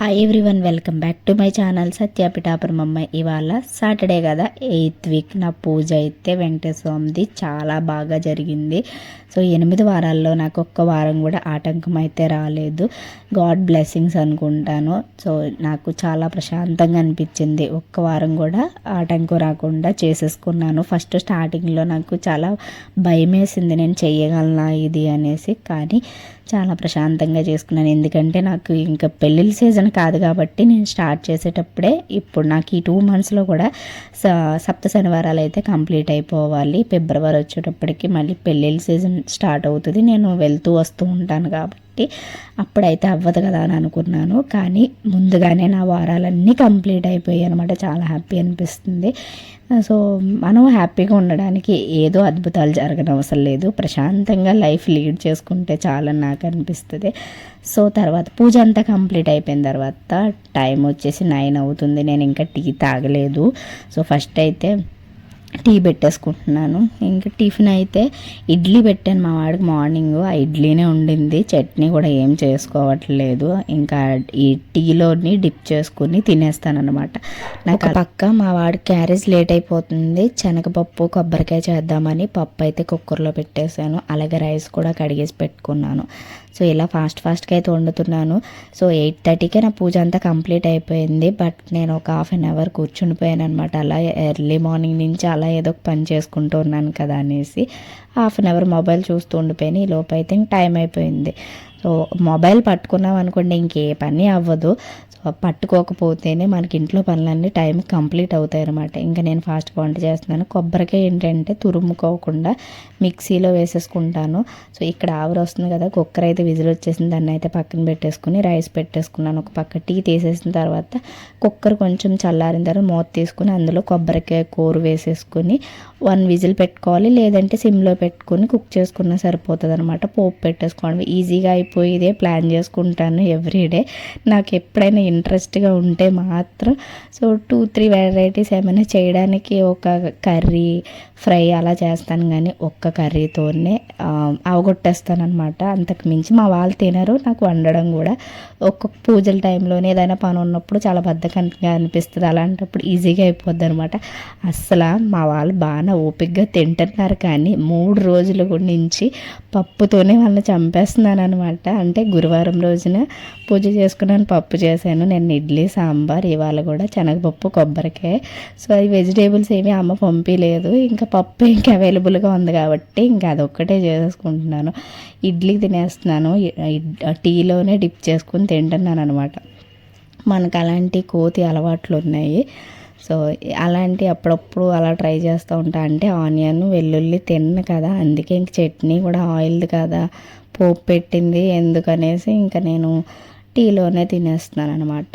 Hi everyone welcome back to my channel Satya అమ్మాయి ఇవాళ Saturday కదా ఎయిత్ వీక్ నా పూజ అయితే వెంకటేశ్వర స్వామిది చాలా బాగా జరిగింది. సో ఎనిమిది వారాల్లో నాకు ఒక్క వారం కూడా ఆటంకం అయితే రాలేదు. గాడ్ బ్లెస్సింగ్స్ అనుకుంటాను. సో నాకు చాలా ప్రశాంతంగా అనిపించింది. ఒక్క వారం కూడా ఆటంకం రాకుండా చేసేసుకున్నాను. ఫస్ట్ స్టార్టింగ్లో నాకు చాలా భయం వేసింది నేను చేయగలనా ఇది అనేసి. కానీ చాలా ప్రశాంతంగా చేసుకున్నాను. ఎందుకంటే నాకు ఇంకా పెళ్ళిళ్ళ సీజన్ కాదు కాబట్టి నేను స్టార్ట్ చేసేటప్పుడే ఇప్పుడు నాకు ఈ టూ మంత్స్లో కూడా సప్త శనివారాలు అయితే కంప్లీట్ అయిపోవాలి. ఫిబ్రవరి వచ్చేటప్పటికి మళ్ళీ పెళ్ళిళ్ళ సీజన్ స్టార్ట్ అవుతుంది. నేను వెళ్తూ వస్తూ ఉంటాను కాబట్టి. అప్పుడైతే అవ్వదు కదా అని అనుకున్నాను. కానీ ముందుగానే నా వారాలన్నీ కంప్లీట్ అయిపోయాయి అనమాట చాలా హ్యాపీ అనిపిస్తుంది. సో మనం హ్యాపీగా ఉండడానికి ఏదో అద్భుతాలు జరగనవసరం లేదు. ప్రశాంతంగా లైఫ్ లీడ్ చేసుకుంటే చాలా నాకు అనిపిస్తుంది. సో తర్వాత పూజ అంతా కంప్లీట్ అయిపోయిన తర్వాత టైం వచ్చేసి నైన్ అవుతుంది. నేను ఇంకా టీ తాగలేదు. సో ఫస్ట్ అయితే టీ పెట్టేసుకుంటున్నాను. ఇంకా టిఫిన్ అయితే ఇడ్లీ పెట్టాను. మా వాడికి మార్నింగ్ ఆ ఇడ్లీనే ఉండింది. చట్నీ కూడా ఏం చేసుకోవట్లేదు. ఇంకా ఈ టీలోని డిప్ చేసుకుని తినేస్తాను అనమాట నాకు పక్క మా వాడు క్యారేజ్ లేట్ అయిపోతుంది. శనగపప్పు కొబ్బరికాయ చేద్దామని పప్పు అయితే కుక్కర్లో పెట్టేశాను. అలాగే రైస్ కూడా కడిగేసి పెట్టుకున్నాను. సో ఇలా ఫాస్ట్ ఫాస్ట్గా అయితే వండుతున్నాను. సో ఎయిట్ థర్టీకే నా పూజ అంతా కంప్లీట్ అయిపోయింది. బట్ నేను ఒక హాఫ్ అన్ అవర్ కూర్చునిపోయాను అనమాట అలా ఎర్లీ మార్నింగ్ నుంచి అలా ఏదో ఒక పని చేసుకుంటూ ఉన్నాను కదా అనేసి హాఫ్ అన్ అవర్ మొబైల్ చూస్తూ ఉండిపోయాను. ఈ లోపు అయితే టైం అయిపోయింది. సో మొబైల్ పట్టుకున్నాం అనుకోండి ఇంకే పని అవ్వదు. పట్టుకోకపోతేనే మనకి ఇంట్లో పనులన్నీ టైం కంప్లీట్ అవుతాయి అనమాట ఇంకా నేను ఫాస్ట్గా వంట చేస్తున్నాను. కొబ్బరికాయ ఏంటంటే తురుముకోకుండా మిక్సీలో వేసేసుకుంటాను. సో ఇక్కడ ఆవిరి వస్తుంది కదా కుక్కర్ అయితే విజిల్ వచ్చేసింది. దాన్ని అయితే పక్కన పెట్టేసుకుని రైస్ పెట్టేసుకున్నాను. ఒక పక్క టీ తీసేసిన తర్వాత కుక్కర్ కొంచెం చల్లారిన తర్వాత మూత తీసుకుని అందులో కొబ్బరికాయ కూర వేసేసుకుని వన్ విజిల్ పెట్టుకోవాలి. లేదంటే సిమ్లో పెట్టుకుని కుక్ చేసుకున్నా సరిపోతుంది అనమాట పోపు పెట్టేసుకోవడం. ఈజీగా అయిపోయిదే. ప్లాన్ చేసుకుంటాను ఎవ్రీడే నాకు ఎప్పుడైనా ఇంట్రెస్ట్గా ఉంటే మాత్రం సో టూ త్రీ వెరైటీస్ ఏమైనా చేయడానికి ఒక కర్రీ ఫ్రై అలా చేస్తాను కానీ ఒక్క కర్రీతోనే అవగొట్టేస్తాను అనమాట అంతకు మించి మా వాళ్ళు తినరు నాకు వండడం కూడా ఒక్కొక్క పూజల టైంలోనే ఏదైనా పని ఉన్నప్పుడు చాలా బద్దకంగా అనిపిస్తుంది. అలాంటప్పుడు ఈజీగా అయిపోద్ది అనమాట అస్సలు మా వాళ్ళు బాగా ఓపికగా తింటున్నారు కానీ మూడు రోజుల నుంచి పప్పుతోనే వాళ్ళని చంపేస్తున్నాను అనమాట అంటే గురువారం రోజున పూజ చేసుకున్నాను పప్పు చేశాను. నేను ఇడ్లీ సాంబార్ ఇవాళ కూడా శనగపప్పు కొబ్బరికాయ. సో ఈ వెజిటేబుల్స్ ఏమీ అమ్మ పంపించలేదు ఇంకా పప్పు ఇంకా అవైలబుల్గా ఉంది కాబట్టి ఇంకా అదొక్కటే చేసుకుంటున్నాను. ఇడ్లీ తినేస్తున్నాను. టీలోనే డిప్ చేసుకుని తింటున్నాను అనమాట మనకు అలాంటి కోతి అలవాట్లు ఉన్నాయి. సో అలాంటి అప్పుడప్పుడు అలా ట్రై చేస్తూ ఉంటా. అంటే ఆనియన్ వెల్లుల్లి తిన్న కదా. అందుకే ఇంక చట్నీ కూడా ఆయిల్ది కదా. పోపు పెట్టింది ఎందుకనేసి ఇంకా నేను టీలోనే తినేస్తున్నాను అనమాట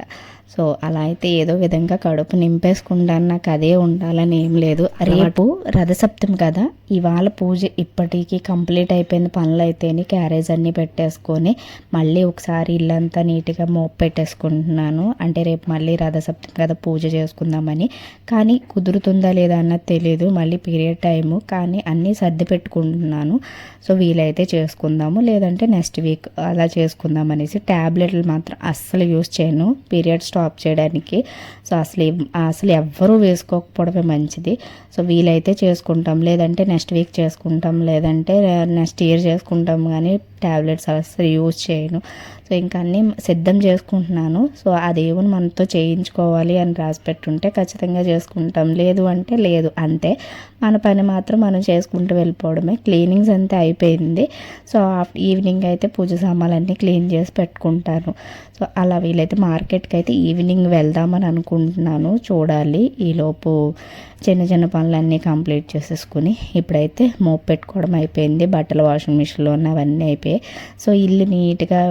సో అలా అయితే ఏదో విధంగా కడుపు నింపేసుకుంటాను. నాకు అదే ఉండాలని ఏం లేదు. రేపు రథసప్తమి కదా. ఇవాళ పూజ ఇప్పటికీ కంప్లీట్ అయిపోయింది. పనులు అయితేనే క్యారేజ్ అన్నీ పెట్టేసుకొని మళ్ళీ ఒకసారి ఇల్లంతా నీట్గా మోపు పెట్టేసుకుంటున్నాను. అంటే రేపు మళ్ళీ రథసప్తమి కదా పూజ చేసుకుందామని. కానీ కుదురుతుందా లేదా అన్నది తెలియదు మళ్ళీ పీరియడ్ టైము. కానీ అన్నీ సర్ది పెట్టుకుంటున్నాను. సో వీలైతే చేసుకుందాము. లేదంటే నెక్స్ట్ వీక్ అలా చేసుకుందాం అనేసి ట్యాబ్లెట్లు మాత్రం అస్సలు యూస్ చేయను. పీరియడ్స్ స్టాప్ చేయడానికి. సో అసలు అసలు ఎవ్వరూ వేసుకోకపోవడమే మంచిది. సో వీలైతే చేసుకుంటాం. లేదంటే నెక్స్ట్ వీక్ చేసుకుంటాం. లేదంటే నెక్స్ట్ ఇయర్ చేసుకుంటాం. కానీ ట్యాబ్లెట్స్ అసలు యూజ్ చేయను. సో ఇంకా అన్నీ సిద్ధం చేసుకుంటున్నాను. సో ఆ దేవుని మనతో చేయించుకోవాలి అని రాసి పెట్టుంటే ఖచ్చితంగా చేసుకుంటాం. లేదు అంటే లేదు. అంతే. మన పని మాత్రం మనం చేసుకుంటూ వెళ్ళిపోవడమే. క్లీనింగ్స్ అంతా అయిపోయింది. సో ఈవినింగ్ అయితే పూజ సామాన్లన్నీ క్లీన్ చేసి పెట్టుకుంటాను. సో అలా వీలైతే మార్కెట్కి అయితే ఈవినింగ్ వెళ్దామని అనుకుంటున్నాను. చూడాలి. ఈలోపు చిన్న చిన్న పనులన్నీ కంప్లీట్ చేసేసుకుని ఇప్పుడైతే మోపు పెట్టుకోవడం అయిపోయింది. బట్టలు వాషింగ్ మిషన్లో ఉన్నవన్నీ అయిపోయాయి. సో ఇల్లు నీట్గా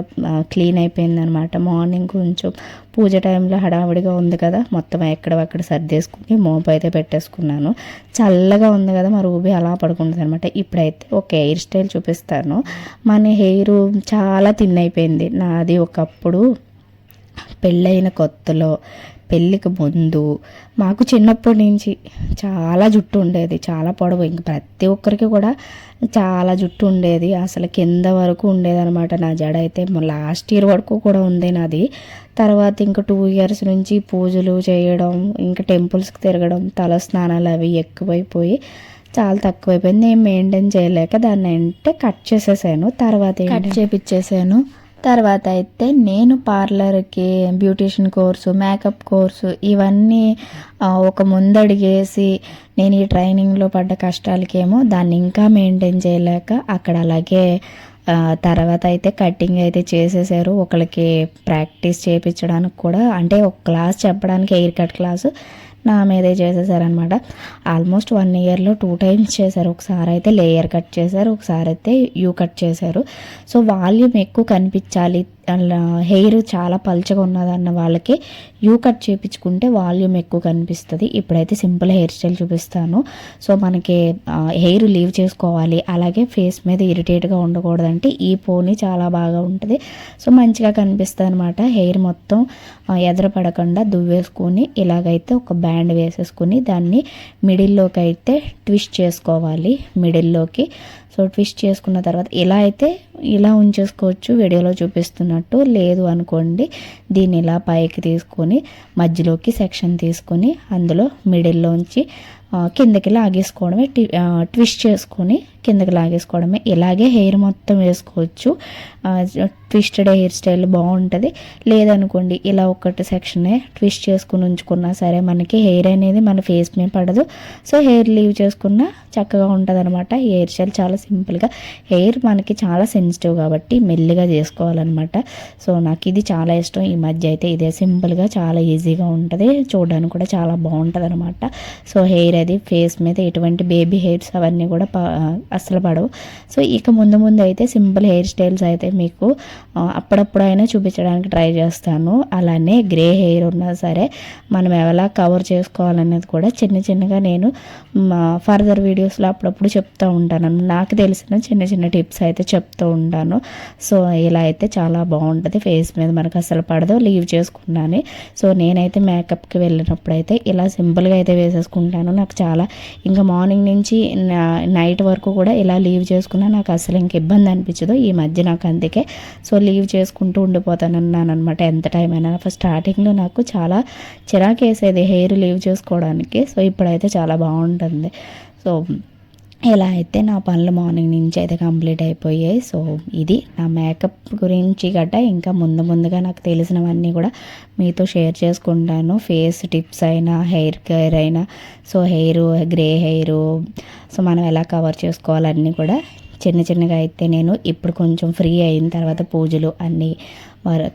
క్లీన్ అయిపోయింది అనమాట మార్నింగ్ కొంచెం పూజ టైంలో హడావిడిగా ఉంది కదా. మొత్తం ఎక్కడక్కడ సర్దేసుకుని మోపు అయితే పెట్టేసుకున్నాను. చల్లగా ఉంది కదా. మా రూబీ అలా పడుకుంటుంది అనమాట ఇప్పుడైతే ఒక హెయిర్ స్టైల్ చూపిస్తాను. మన హెయిర్ చాలా థిన్ అయిపోయింది. నాది ఒకప్పుడు పెళ్ళైన కొత్తలో పెళ్ళికి ముందు మాకు చిన్నప్పటి నుంచి చాలా జుట్టు ఉండేది చాలా పొడవు. ఇంక ప్రతి ఒక్కరికి కూడా చాలా జుట్టు ఉండేది. అసలు కింద వరకు ఉండేదన్నమాట నా జడ అయితే. లాస్ట్ ఇయర్ వరకు కూడా ఉంది నాది. తర్వాత ఇంకా టూ ఇయర్స్ నుంచి పూజలు చేయడం ఇంకా టెంపుల్స్కి తిరగడం తల స్నానాలు అవి ఎక్కువైపోయి చాలా తక్కువైపోయింది. నేను మెయింటైన్ చేయలేక దాన్ని అంటే కట్ చేసేసాను. తర్వాత కట్ చేపించేసాను తర్వాత అయితే నేను పార్లర్కి బ్యూటీషియన్ కోర్సు మేకప్ కోర్సు ఇవన్నీ ఒక ముందడిగేసి నేను ఈ ట్రైనింగ్లో పడ్డ కష్టాలకేమో దాన్ని ఇంకా మెయింటైన్ చేయలేక అక్కడ అలాగే తర్వాత అయితే కటింగ్ అయితే చేసేసారు. ఒకరికి ప్రాక్టీస్ చేయించడానికి కూడా అంటే ఒక క్లాస్ చెప్పడానికి ఎయిర్ కట్ క్లాసు నా మీదే చేసేసారనమాట ఆల్మోస్ట్ వన్ ఇయర్లో టూ టైమ్స్ చేశారు. ఒకసారి అయితే లేయర్ కట్ చేశారు. ఒకసారి అయితే యూ కట్ చేశారు. సో వాల్యూమ్ ఎక్కువ కనిపించాలి. అలా హెయిర్ చాలా పల్చగా ఉన్నదన్న వాళ్ళకి యూ కట్ చేయించుకుంటే వాల్యూమ్ ఎక్కువ కనిపిస్తుంది. ఇప్పుడైతే సింపుల్ హెయిర్ స్టైల్ చూపిస్తాను. సో మనకి హెయిర్ లీవ్ చేసుకోవాలి. అలాగే ఫేస్ మీద ఇరిటేట్గా ఉండకూడదంటే ఈ పోనీ చాలా బాగా ఉంటుంది. సో మంచిగా కనిపిస్తుంది అనమాట హెయిర్ మొత్తం ఆ, ఎదరపడకుండా దువ్వేసుకొని ఇలాగైతే ఒక బ్యాండ్ వేసేసుకుని దాన్ని మిడిల్లోకి అయితే ట్విస్ట్ చేసుకోవాలి. మిడిల్లోకి. సో ట్విస్ట్ చేసుకున్న తర్వాత ఇలా అయితే ఇలా ఉంచేసుకోవచ్చు వీడియోలో చూపిస్తున్నట్టు. లేదు అనుకోండి దీన్ని ఇలా పైకి తీసుకొని మధ్యలోకి సెక్షన్ తీసుకొని అందులో మిడిల్లోంచి కిందకి లాగేసుకోవడమే టి- ట్విస్ట్ చేసుకొని కిందకి లాగేసుకోవడమే. ఇలాగే హెయిర్ మొత్తం వేసుకోవచ్చు. ట్విస్టెడ్ హెయిర్ స్టైల్ బాగుంటుంది. లేదనుకోండి ఇలా ఒకటి సెక్షనే ట్విస్ట్ చేసుకుని ఉంచుకున్నా సరే మనకి హెయిర్ అనేది మన ఫేస్ మీద పడదు. సో హెయిర్ లీవ్ చేసుకున్నా చక్కగా ఉంటుంది అనమాట హెయిర్ స్టైల్ చాలా సింపుల్గా. హెయిర్ మనకి చాలా సెన్సిటివ్ కాబట్టి మెల్లిగా చేసుకోవాలన్నమాట. సో నాకు ఇది చాలా ఇష్టం. ఈ మధ్య అయితే ఇదే సింపుల్గా చాలా ఈజీగా ఉంటుంది. చూడడానికి కూడా చాలా బాగుంటుంది అనమాట సో హెయిర్ అది ఫేస్ మీద ఎటువంటి బేబీ హెయిర్స్ అవన్నీ కూడా అస్సలు పడవు. సో ఇక ముందు ముందు అయితే సింపుల్ హెయిర్ స్టైల్స్ అయితే మీకు అప్పుడప్పుడు అప్పుడప్పుడైనా చూపించడానికి ట్రై చేస్తాను. అలానే గ్రే హెయిర్ ఉన్నా సరే మనం ఎలా కవర్ చేసుకోవాలనేది కూడా చిన్న చిన్నగా నేను ఫర్దర్ వీడియోస్లో అప్పుడప్పుడు చెప్తూ ఉంటాను. నాకు తెలిసిన చిన్న చిన్న టిప్స్ అయితే చెప్తూ ఉంటాను. సో ఇలా అయితే చాలా బాగుంటుంది. ఫేస్ మీద మనకు అసలు పడదు. లీవ్ చేసుకున్నాను. సో నేనైతే మేకప్కి వెళ్ళినప్పుడు అయితే ఇలా సింపుల్గా అయితే వేసేసుకుంటాను. నాకు చాలా. ఇంకా మార్నింగ్ నుంచి నైట్ వరకు కూడా ఇలా లీవ్ చేసుకున్నా నాకు అసలు ఇంక ఇబ్బంది అనిపించదు. ఈ మధ్య నాకు అందుకే. సో లీవ్ చేసుకుంటూ ఉండిపోతాను అనమాట ఎంత టైం అయినా. ఫస్ట్ స్టార్టింగ్లో నాకు చాలా చిరాకేసేది హెయిర్ లీవ్ చేసుకోవడానికి. సో ఇప్పుడైతే చాలా బాగుంటుంది. సో ఇలా అయితే నా పనులు మార్నింగ్ నుంచి అయితే కంప్లీట్ అయిపోయాయి. సో ఇది నా మేకప్ గురించి గట్ట. ఇంకా ముందు ముందుగా నాకు తెలిసినవన్నీ కూడా మీతో షేర్ చేసుకుంటాను. ఫేస్ టిప్స్ అయినా హెయిర్ కేర్ అయినా. So hair grey hair so మనం ఎలా కవర్ చేసుకోవాలన్నీ కూడా చిన్న చిన్నగా అయితే నేను ఇప్పుడు కొంచెం ఫ్రీ అయిన తర్వాత పూజలు అన్నీ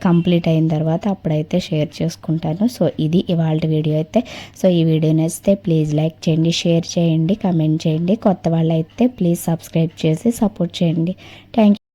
కంప్లీట్ అయిన తర్వాత అప్పుడైతే షేర్ చేసుకుంటాను. సో ఇది ఇవాళ వీడియో అయితే. సో ఈ వీడియో నచ్చితే ప్లీజ్ లైక్ చేయండి షేర్ చేయండి కమెంట్ చేయండి. కొత్త వాళ్ళు అయితే ప్లీజ్ సబ్స్క్రైబ్ చేసి సపోర్ట్ చేయండి. Thank you